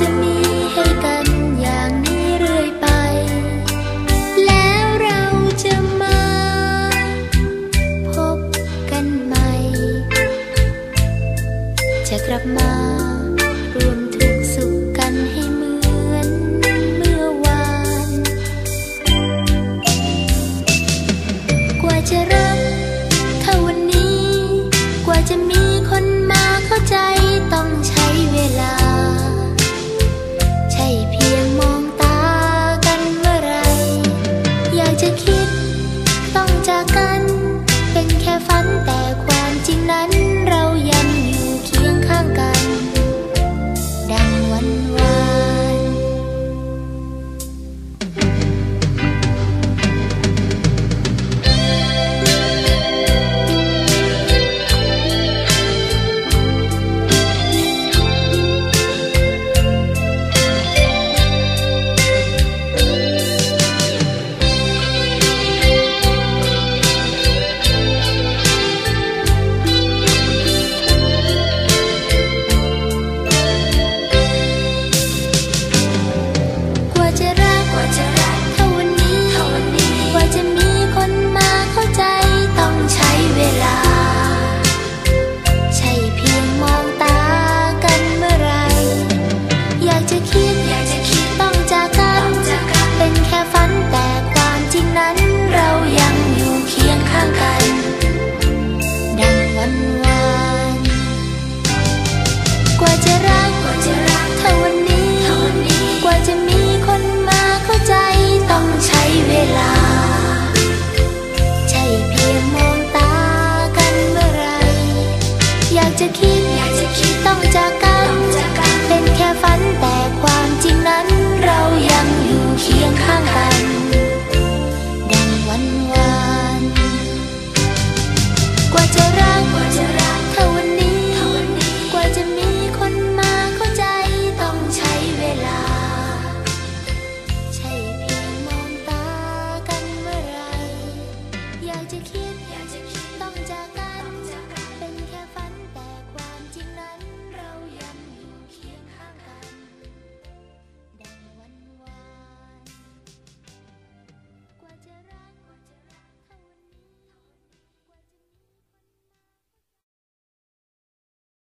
จะมีให้กันอย่างนี้เรื่อยไป แล้วเราจะมา พบกันใหม่ จะกลับมา